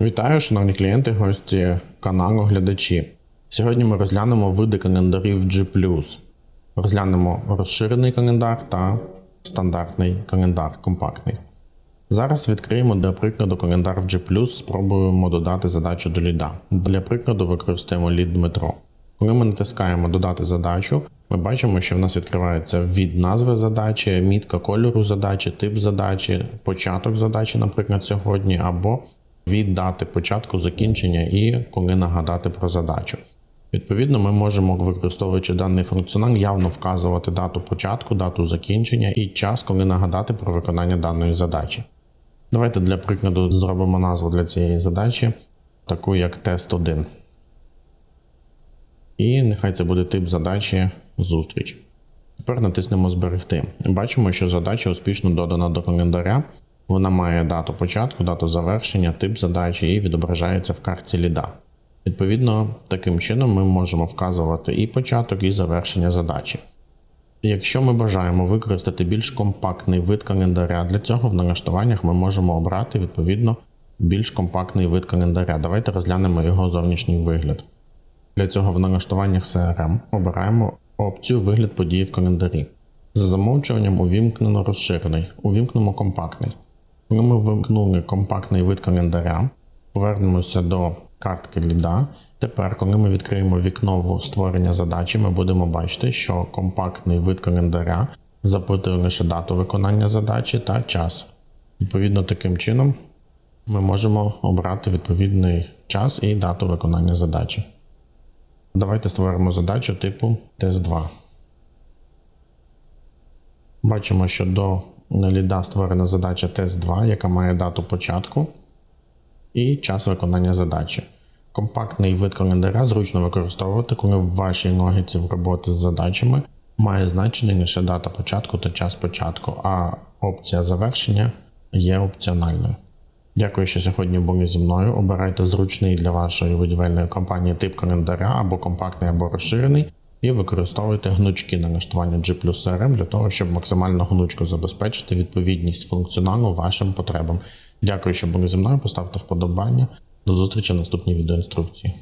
Вітаю, шановні клієнти, гості каналу, глядачі. Сьогодні ми розглянемо види календарів G. Розглянемо розширений календар та стандартний календар компактний. Зараз відкриємо для прикладу календар в G+, спробуємо додати задачу до ліда. Для прикладу використаємо лід Дмитро. Коли ми натискаємо додати задачу, ми бачимо, що в нас відкривається від назви задачі, мітка кольору задачі, тип задачі, початок задачі, наприклад, сьогодні, або від дати початку закінчення і коли нагадати про задачу. Відповідно, ми можемо, використовуючи даний функціонал, явно вказувати дату початку, дату закінчення і час, коли нагадати про виконання даної задачі. Давайте для прикладу зробимо назву для цієї задачі, таку як тест 1. І нехай це буде тип задачі зустріч. Тепер натиснемо Зберегти. Бачимо, що задача успішно додана до календаря. Вона має дату початку, дату завершення, тип задачі і відображається в картці ліда. Відповідно, таким чином ми можемо вказувати і початок, і завершення задачі. Якщо ми бажаємо використати більш компактний вид календаря, для цього в налаштуваннях ми можемо обрати відповідно більш компактний вид календаря. Давайте розглянемо його зовнішній вигляд. Для цього в налаштуваннях CRM обираємо опцію Вигляд події в календарі. За замовчуванням увімкнено розширений, увімкнемо компактний. Коли ми вимкнули компактний вид календаря, повернемося до картки ліда. Тепер, коли ми відкриємо вікно в створення задачі, ми будемо бачити, що компактний вид календаря запитує лише дату виконання задачі та час. Відповідно, таким чином ми можемо обрати відповідний час і дату виконання задачі. Давайте створимо задачу типу тест 2. Бачимо, що до ліда створена задача тест 2, яка має дату початку і час виконання задачі. Компактний вид календаря зручно використовувати, коли в вашій логіці в роботи з задачами має значення лише дата початку та час початку, а опція завершення є опціональною. Дякую, що сьогодні були зі мною. Обирайте зручний для вашої будівельної компанії тип календаря або компактний, або розширений, і використовуйте гнучки налаштування G CRM для того, щоб максимально гнучко забезпечити відповідність функціоналу вашим потребам. Дякую, що були зі мною. Поставте вподобання. До зустрічі в наступній відеоінструкції.